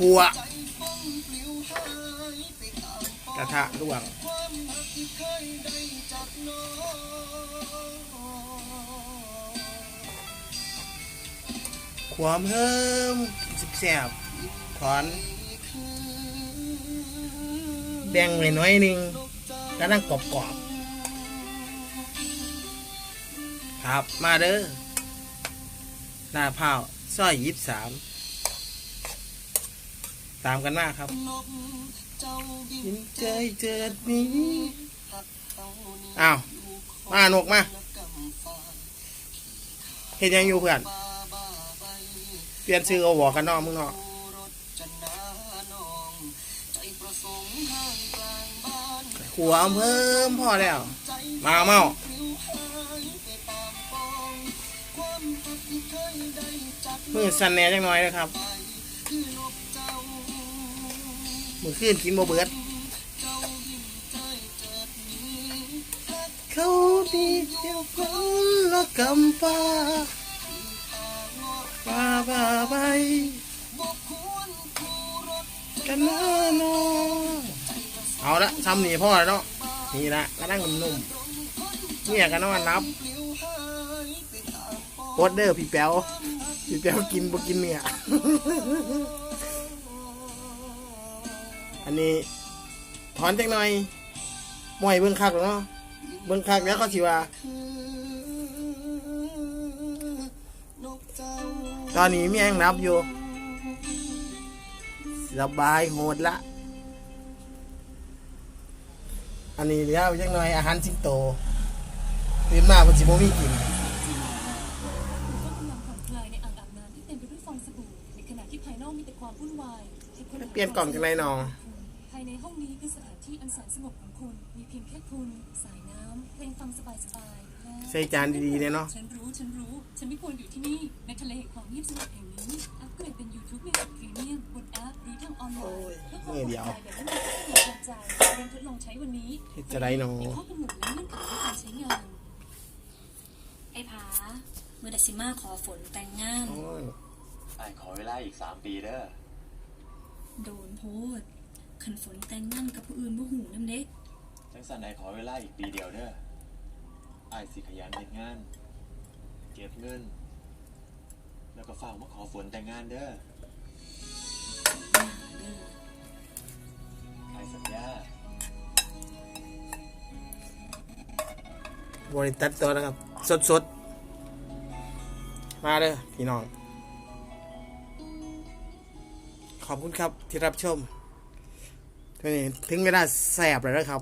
ขัวกระทะร่วงความเฮิมสิบแสบถอนแบ่งไว้น้อยนึงก็นั่งกรอบๆครับมาเด้อหน้าเผาซอยยี่สาม ตามกันมาครับยินใจเจิดนี้อ้าวมานกมาเห็นยังอยู่เพื่อนเปลี่ยนชื่อเอาหัวกันเนอกมึงเนาะหัวเพิ่มพอแล้ว มาเมามือสั่นแหน่จังหน่อยนะครับ มือขึ้นกินโบเบิร์ดเขาดีเดียวกันละกำปาปาบาไปกันนะเนาะเอาละทำหนีพ่อแล้วเนาะนี่ละก็นั่งนุ่มๆเนี่ยกันนอนรับโคตรเด้อพี่แป๊วพี่แป๊วกินบ่กินเนี่ย อันนี้ ถอนจักหน่อยมวยเบิ่งคักแล้วเนาะเบิ่งคักแล้วเขาสิว่า ตอนนี้มียยังนับอยู่สบายโหดละ อันนี้เดี๋ยวจักหน่อยอาหารสิงโตตื่นมาเพิ่นสิบ่มีกินเต็มไปด้วยฟองสบู่ในขณะที่ภายนอกมีแต่ความวุ่นเปลี่ยนกล่องจังไรน้อภ ที่อันแสนสงบของคุณ มีเพียงแค่คุณ สายน้ำเพลงฟังสบายๆและใส่จานดีๆเนี่ยเนาะ ฉันรู้ฉันรู้ ฉันไม่ควรอยู่ที่นี่ ในทะเลแห่งความเงียบสงบแห่งนี้ อัปเกรดเป็น YouTube Music Premium บนแอปหรือทางออนไลน์เพื่อความปลอดภัยแบบไม่มีความใจเริ่มทดลองใช้วันนี้เฮ็ดจะได้นอมีข้อกำหนดและเงื่อนไขในการใช้งาน ไอ้ผาเมื่อดัซิมาขอฝนแต่งงาน โอ้ยไอ้ขอเวลาอีกสามปีเด้อ โดนโพด ขันฝนแต่งงานกับผู้อื่นบ่หูน้ำเด็กจังสันไอ้ขอเวลาอีกปีเดียวเด้อไอ้สิขยันเฮ็ดงาน เก็บเงิน แล้วก็ฝากมาขอฝนแต่งงานเด้อไอ้สัญญาบริตัดตัวนะครับ สดๆมาเด้อพี่น้อง ขอบคุณครับที่รับชมที นี้ถึงเวลาแสบเลยนะครับ